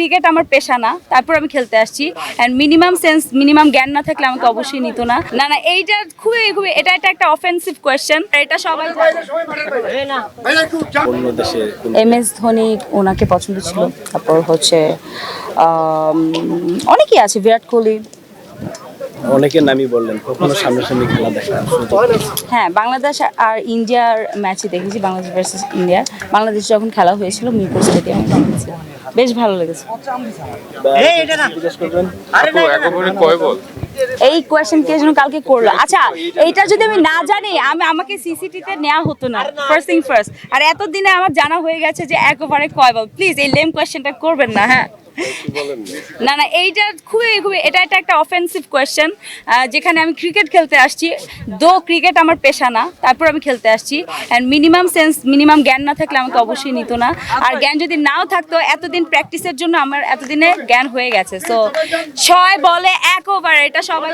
Cricket আমার পেশা না তারপর আমি খেলতে আসছি। অ্যান্ড মিনিমাম সেন্স মিনিমাম জ্ঞান না থাকলে আমাকে অবশ্যই নিত না। না না এইটা খুবই খুবই এটা একটা একটা অফেন্সিভ কোয়েশ্চেন এটা সবাই অন্য দেশে এম এস ধোনি ওনাকে পছন্দ ছিল। তারপর হচ্ছে অনেকেই আছে বিরাট কোহলি। অনেকের নামই বললেন কখনো সামনাসামনি খেলা পেয়েছেন? হ্যাঁ বাংলাদেশ আর ইন্ডিয়ার ম্যাচই দেখেছি বাংলাদেশ ভার্সেস ইন্ডিয়া। বাংলাদেশ যখন খেলা হয়েছিল মিরপুর স্টেডিয়ামে বেশ ভালো লেগেছে। বা জিজ্ঞেস করবেন? একেবারে কয় বল? এই কোয়েশ্চেন কে যেন কালকে করল। আচ্ছা এইটা যদি আমি না জানি আমি আমাকে সিসিটিতে নেওয়া হতো না। ফার্স্ট থিং ফার্স্ট আর এতদিনে আমার জানা হয়ে গেছে যে এক ওভারে কয় বল। প্লিজ এই লেম কোয়েশ্চেনটা করবেন না হ্যাঁ? না। না এইটা খুবই খুবই এটা একটা একটা অফেন্সিভ কোয়েশ্চেন যেখানে আমি ক্রিকেট খেলতে আসছি। দো ক্রিকেট আমার পেশা না তারপর আমি খেলতে আসছি। অ্যান্ড মিনিমাম সেন্স মিনিমাম জ্ঞান না থাকলে আমাকে অবশ্যই নিত না। আর জ্ঞান যদি নাও থাকতো এতদিন প্র্যাকটিসের জন্য আমার এতদিনে জ্ঞান হয়ে গেছে। সো ছয় বলে এক ওভার এটা সবাই